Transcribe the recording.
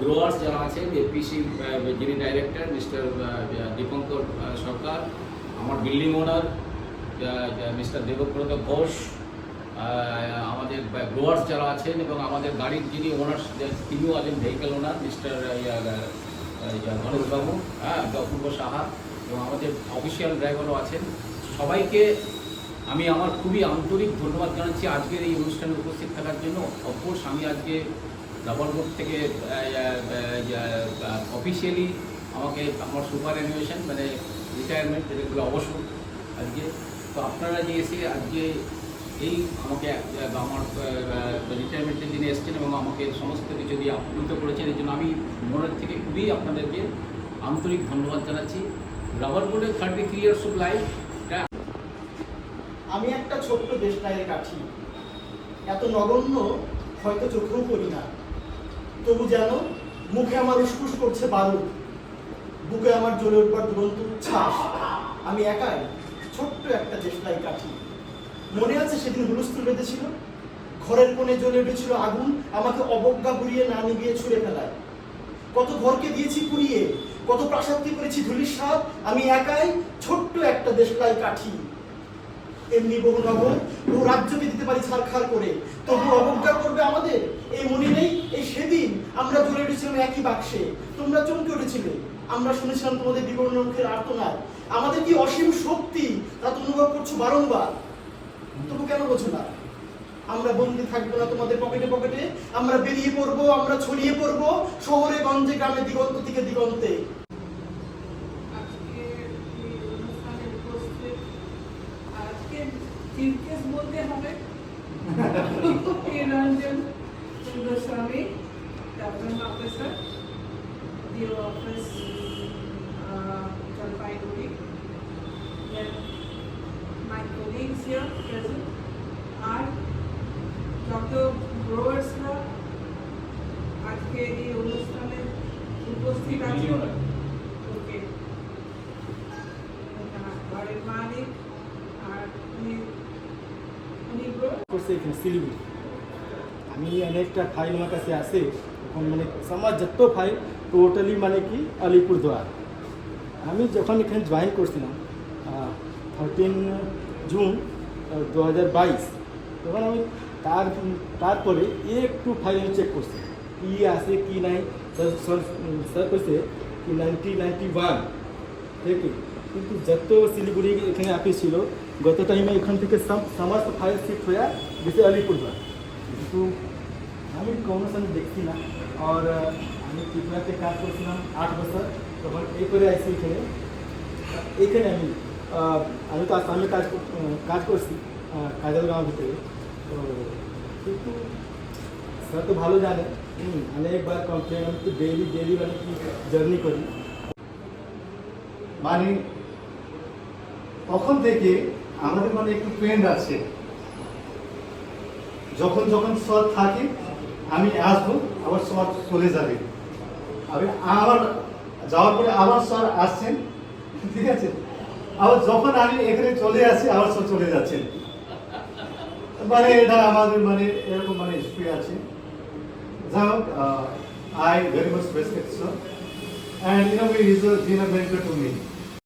Growers যারা আছেন APC যিনি ডাইরেক্টর মিস্টার দীপঙ্কর সরকার, আমার building owner mister Debabrata Ghosh আমাদের গ্রোয়ার্স যারা আছেন এবং আমাদের গাড়ির যিনি ওনার তিনিও আছেন ভেহিকেল ওনার মিস্টার গণেশবাবু হ্যাঁ অপূর্ব সাহা, এবং আমাদের অফিসিয়াল ড্রাইভারও আছেন। সবাইকে আমি আমার খুবই আন্তরিক ধন্যবাদ জানাচ্ছি আজকের এই অনুষ্ঠানে উপস্থিত থাকার জন্য। অফকোর্স, আমি আজকে ডাবলবোর্ড থেকে অফিসিয়ালি আমাকে আমার সুপার অ্যানিমেশন মানে রিটায়ারমেন্ট যেগুলো অবসর আজকে। তো আপনারা যে এসে আজকে এই আমাকে আমার রিটায়ারমেন্টের দিনে এসেছেন এবং আমাকে সমস্ত কিছু দিয়ে আপ্লুত করেছেন এই জন্য আমি মনের থেকে খুবই আপনাদেরকে আন্তরিক ধন্যবাদ জানাচ্ছি। রাবার বোর্ডের thirty three years of life আমি একটা ছোট্ট দেশটায় কাঠি এত নগণ্য হয়তো চোখেও করি না। তবু যেন মুখে আমার উসকুস করছে বারুদ। বুকে আমার জ্বলে উঠবার দুরন্ত উচ্ছ্বাস। আমি একাই ছোট্ট একটা দেশলাই কাঠি। মনে আছে সেদিন হুলস্থুল বেঁধেছিল? ঘরের কোণে জ্বলে উঠেছিল আগুন, আমাকে অবজ্ঞা ঘুরিয়ে না নিবিয়ে ছুঁড়ে ফেলায়। কত ঘরকে দিয়েছি পুড়িয়ে, কত প্রাসাদকে করেছি ধুলির সাপ আমি একাই ছোট্ট একটা দেশলাই কাঠি। এমনি বহু নগর, বহু রাজ্যকে দিতে পারি ছাড়খার করে, তবু অবজ্ঞা করবে আমাদের? এই মনে নেই, এই সেদিন আমরা জ্বলে উঠেছিলাম একই বাক্সে। তোমরা চমকে উঠেছিলে। আমরা শুনেছিলাম তোমাদের বিবর্ণ মুখের আর্তনাদ। আমাদের কি অসীম শক্তি তা তো অনুভব করছ বারংবার? তবু কেন বোঝো না? আমরা বন্দি থাকব না তোমাদের পকেটে পকেটে। আমরা বেরিয়ে পড়ব আমরা ছড়িয়ে পড়ব শহরে গঞ্জে গ্রামে দিগন্ত থেকে দিগন্তে। আজকে এই অনুষ্ঠানে উপস্থিত আজকে বলতে হবে? Ranjan Goswami development officer DO office Jalpaiguri Then my colleagues here present are Dr. গ্রোয়ার্সরা আজকে এই অনুষ্ঠানে উপস্থিত আছেন ওকে ঘরের মালিক আর উনি উনি গ্রো- করছে এখানে শিলিগুড়ি আমি অনেকটা ফাইল আমার কাছে আছে। এখন মানে সমাজ যত ফাইল টোটালি মানে কি, আলিপুরদুয়ার। আমি যখন এখানে জয়েন করছিলাম থার্টিন জুন দু হাজার বাইশ, তখন আমি তার, তারপরে একটু ফাইল আমি চেক করছি। কি আছে, কি নাই স্যার স্যার কি নাইনটি নাইনটি ওয়ান থেকে কিন্তু যত শিলিগুড়ি এখানে অফিস ছিল, গত টাইমে এখান থেকে সম- সমস্ত ফাইল শিফট হয়ে গেছে আলিপুরদুয়ার। কিন্তু আমি কোনো সময় দেখছি না আর আহ, আমি ত্রিপুরাতে কাজ করছিলাম আট বছর তখন এই করে আইসি এখানে এইখানে আমি আহ, আমি তো আসামে কাজ কর- আহ, কাজ করছি আহ, কাজলগাঁও ভিতরে তো কিন্তু স্যার তো ভালো জানে হুম, অনেকবার কমপ্লেন আমি তো ডেইলি ডেইলি মানে কি জার্নি করি মানে তখন থেকে আমাদের মানে একটু ট্রেন্ড আছে যখন যখন স্যার থাকে, আমি আসব, আবার স্যার চলে যাবে। আমি আবার যাওয়ার পরে আবার স্যার আসছেন, ঠিক আছে? আবার যখন আমি এখানে চলে আসি, আবার স্যার চলে যাচ্ছেন। মানে এটা আমাদের মানে এরকম মানে হিস্ট্রি আছে। যাই হোক I very much respect sir and in a way is a dinner benefit to me